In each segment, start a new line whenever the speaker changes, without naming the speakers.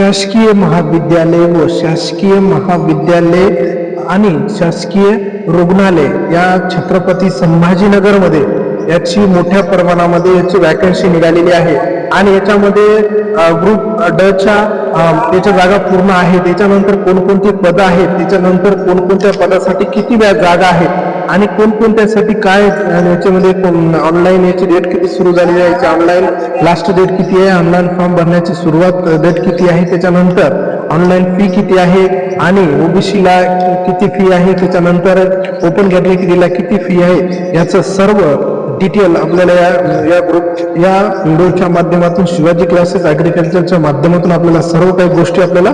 शासकीय महाविद्यालय व शासकीय महाविद्यालय आणि शासकीय रुग्णालय या छत्रपती संभाजीनगरमध्ये याची मोठ्या प्रमाणामध्ये याची वॅकन्सी निघालेली आहे. आणि याच्यामध्ये ग्रुप डच्या त्याच्या जागा पूर्ण आहेत. त्याच्यानंतर कोणकोणती पदं आहेत? त्याच्यानंतर कोणकोणत्या पदासाठी किती व्या- जागा आहेत? आणि कोणकोणत्यासाठी काय याच्यामध्ये ऑनलाईन याची डेट किती सुरू झालेली आहे याची ऑनलाईन लास्ट डेट किती आहे ऑनलाईन फॉर्म भरण्याची सुरुवात डेट किती आहे त्याच्यानंतर ऑनलाईन फी किती आहे आणि ओबीसीला किती फी आहे त्याच्यानंतर ओपन कॅटेगरीला किती फी आहे याचं सर्व डिटेल आपल्याला या या ग्रुप या व्हिडिओच्या माध्यमातून शिवाजी क्लासेस ॲग्रिकल्चरच्या माध्यमातून आपल्याला सर्व काही गोष्टी आपल्याला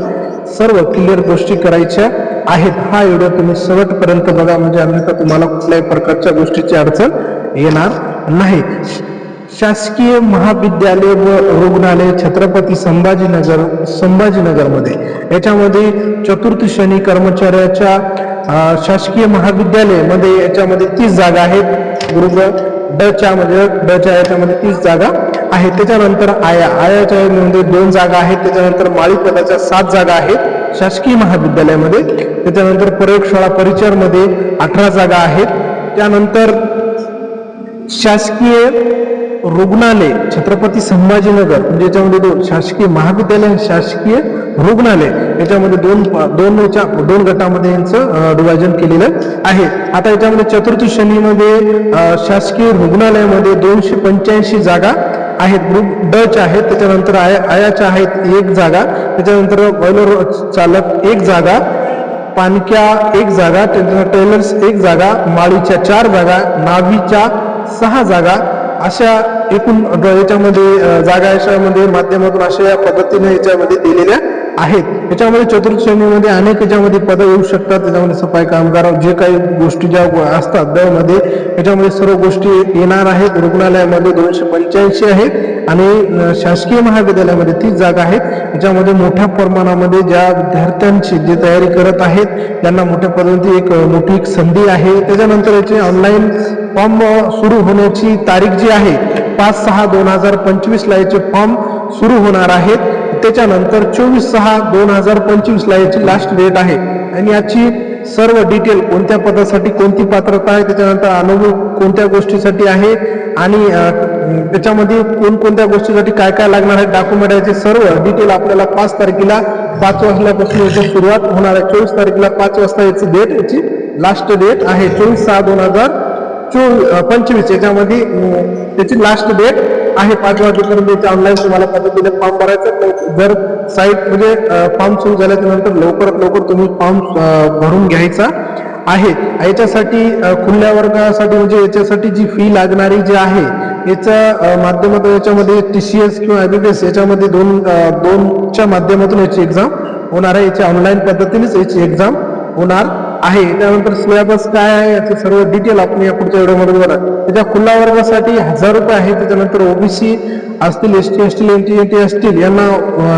सर्व क्लिअर गोष्टी करायच्या आहेत. हा व्हिडिओ तुम्ही शेवटपर्यंत बघा. म्हणजे अन्यथा तुम्हाला कुठल्याही प्रकारच्या गोष्टीची अडचण येणार नाही. शासकीय महाविद्यालय व रुग्णालय छत्रपती संभाजीनगर संभाजीनगरमध्ये. याच्यामध्ये चतुर्थ श्रेणी कर्मचाऱ्याच्या शासकीय महाविद्यालयामध्ये याच्यामध्ये तीस जागा आहेत. ग्रुप डच्या म्हणजे डच्या याच्यामध्ये तीस जागा आहेत. त्याच्यानंतर आया आयाच्या मध्ये दोन जागा आहेत. त्याच्यानंतर माळी पदाच्या सात जागा आहेत. शासकीय महाविद्यालयामध्ये त्याच्यानंतर प्रयोगशाळा परिचरमध्ये अठरा जागा आहेत. त्यानंतर शासकीय रुग्णालय छत्रपती संभाजीनगर म्हणजे याच्यामध्ये दोन शासकीय महाविद्यालय शासकीय रुग्णालय याच्यामध्ये दोन दोनच्या दोन गटामध्ये यांचं विभाजन केलेलं आहे. आता याच्यामध्ये चतुर्थ श्रेणीमध्ये शासकीय रुग्णालयामध्ये दोनशे पंच्याऐंशी जागा आहेत. ग्रुप डच आहेत त्याच्यानंतर आया आयाच्या आहेत एक जागा त्याच्यानंतर बॉयलर चालक एक जागा पानक्या एक जागा टेलर्स एक जागा माळीच्या चार जागा नावीच्या सहा जागा अशा एकूण याच्यामध्ये जागा याच्यामध्ये माध्यमातून अशा या पद्धतीने याच्यामध्ये दिलेल्या आहेत. याच्यामध्ये चतुर्थ श्रेणीमध्ये अनेक याच्यामध्ये पदं येऊ शकतात. त्याच्यामध्ये सफाई कामगार जे काही गोष्टी ज्या असतात द याच्यामध्ये सर्व गोष्टी येणार आहेत. रुग्णालयामध्ये दोनशे पंच्याऐंशी आहेत आणि शासकीय महाविद्यालयामध्ये तीच जागा आहेत. याच्यामध्ये मोठ्या प्रमाणामध्ये ज्या विद्यार्थ्यांची जे तयारी करत आहेत त्यांना मोठ्या पद्धती एक मोठी एक संधी आहे. त्याच्यानंतर याची ऑनलाईन फॉर्म सुरू होण्याची तारीख जी आहे पाच सहा दोन हजार पंचवीसला याचे फॉर्म सुरू होणार आहेत. त्याच्यानंतर चोवीस सहा दोन हजार पंचवीसला याची लास्ट डेट आहे. आणि याची सर्व डिटेल कोणत्या पदासाठी कोणती पात्रता आहे त्याच्यानंतर अनुभव कोणत्या गोष्टीसाठी आहे आणि त्याच्यामध्ये कोणकोणत्या गोष्टीसाठी काय काय लागणार आहे डॉक्युमेंट याचे सर्व डिटेल आपल्याला पाच तारखेला पाच वाजल्यापासून याची सुरुवात होणार आहे. चोवीस तारखेला पाच वाजता याची डेट याची लास्ट डेट आहे. चोवीस सहा दोन हजार चोवीस पंचवीस. याच्यामध्ये त्याची लास्ट डेट आहे पाच वाजेपर्यंत ऑनलाईन तुम्हाला पद्धतीने फॉर्म भरायचा तर जर साईट म्हणजे फॉर्म सुरू झाल्याच्यानंतर लवकरात लवकर तुम्ही फॉर्म भरून घ्यायचा आहे. याच्यासाठी खुल्या वर्गासाठी म्हणजे याच्यासाठी जी फी लागणारी जी आहे याच्या माध्यमातून याच्यामध्ये टी सी एस किंवा एस याच्यामध्ये दोन दोनच्या माध्यमातून याची एक्झाम होणार आहे. याची ऑनलाईन पद्धतीनेच याची एक्झाम होणार आहे. त्यानंतर सिलेबस काय आहे याचं सर्व डिटेल आपण या पुढच्या व्हिडिओमध्ये बघा त्याच्या खुल्या वर्गासाठी हजार रुपये आहे. त्याच्यानंतर ओबीसी असतील एस टी असतील एन टी एन टी असतील यांना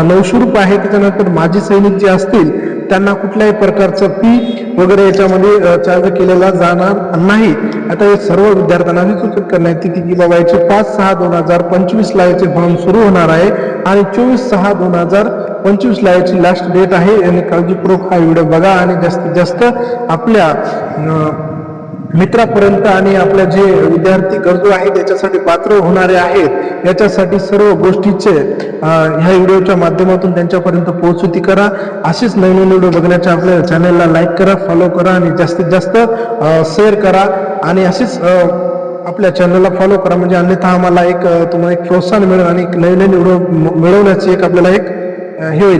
नऊशे रुपये आहे. त्याच्यानंतर माजी सैनिक जे असतील त्यांना कुठल्याही प्रकारचं फी वगैरे याच्यामध्ये चार्ज केलेला जाणार नाही. आता हे सर्व विद्यार्थ्यांना अशी सूचित करण्यात येते की बाबा याचे पाच सहा दोन हजार पंचवीसला याचे फॉर्म सुरू होणार आहे आणि चोवीस सहा दोन हजार पंचवीस ला याची लास्ट डेट आहे आणि काळजीपूर्वक हा व्हिडिओ बघा आणि जास्तीत जास्त आपल्या मित्रापर्यंत आणि आपल्या जे विद्यार्थी गरजू आहेत त्याच्यासाठी पात्र होणारे आहेत याच्यासाठी सर्व गोष्टीचे ह्या व्हिडिओच्या माध्यमातून त्यांच्यापर्यंत पोहोचती करा. असेच नवीन व्हिडिओ बघण्याच्या आपल्या चॅनलला लाईक करा फॉलो करा आणि जास्तीत जास्त शेअर करा. आणि असेच आपल्या चॅनलला फॉलो करा. म्हणजे अन्यथा आम्हाला एक तुम्हाला एक प्रोत्साहन मिळेल आणि एक नवीन नवीन व्हिडिओ मिळवण्याची एक आपल्याला एक Uh, heroin